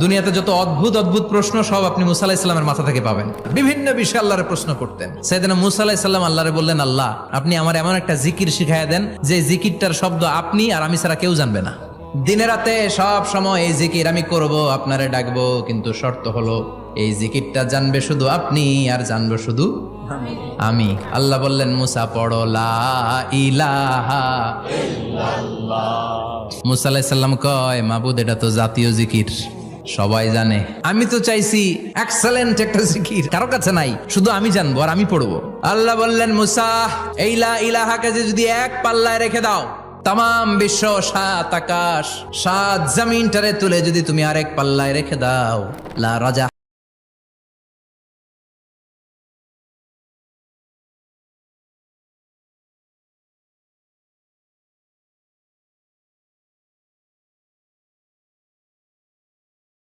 দুনিয়াতে যত অদ্ভুত অদ্ভুত প্রশ্ন, সব আপনি মুসা আলাহ ইসলামের মাথা থেকে পাবেন। বিভিন্ন বিষয়ে আল্লাহরে প্রশ্ন করতেন। সেদিন মুসা আলাহ ইসলাম আল্লাহরে বললেন, আল্লাহ, আপনি আমার এমন একটা জিকির শিখাইয়া দেন, যে জিকিরটার শব্দ আপনি আর আমি ছাড়া কেউ জানবে না। দিনে রাতে সব সময় এই জিকির আমি করব, আপনারে ডাকবো, কিন্তু শর্ত হলো, এই জিকিরটা জানবে শুধু আপনি আর জানব শুধু আমি। আল্লাহ বললেন, মুসা, পড়ো, লা ইলাহা মুসা আলাহিসাল্লাম কয়, মাবুদ, এটা তো জাতীয় জিকির। সবাই জানে। আমি তো চাইছি এক্সেলেন্ট একটা জিকির। কারও কাছে নাই, শুধু আমি জানব আর আমি পড়ব। আল্লাহ বললেন, মুসা এইলা ইলাহাকে যে যদি এক পাল্লায় রেখে দাও তাম বিশ্ব সাত আকাশ, সাত জমিনটারে তুলে যদি তুমি আরেক পাল্লায় রেখে দাও, লা রাজা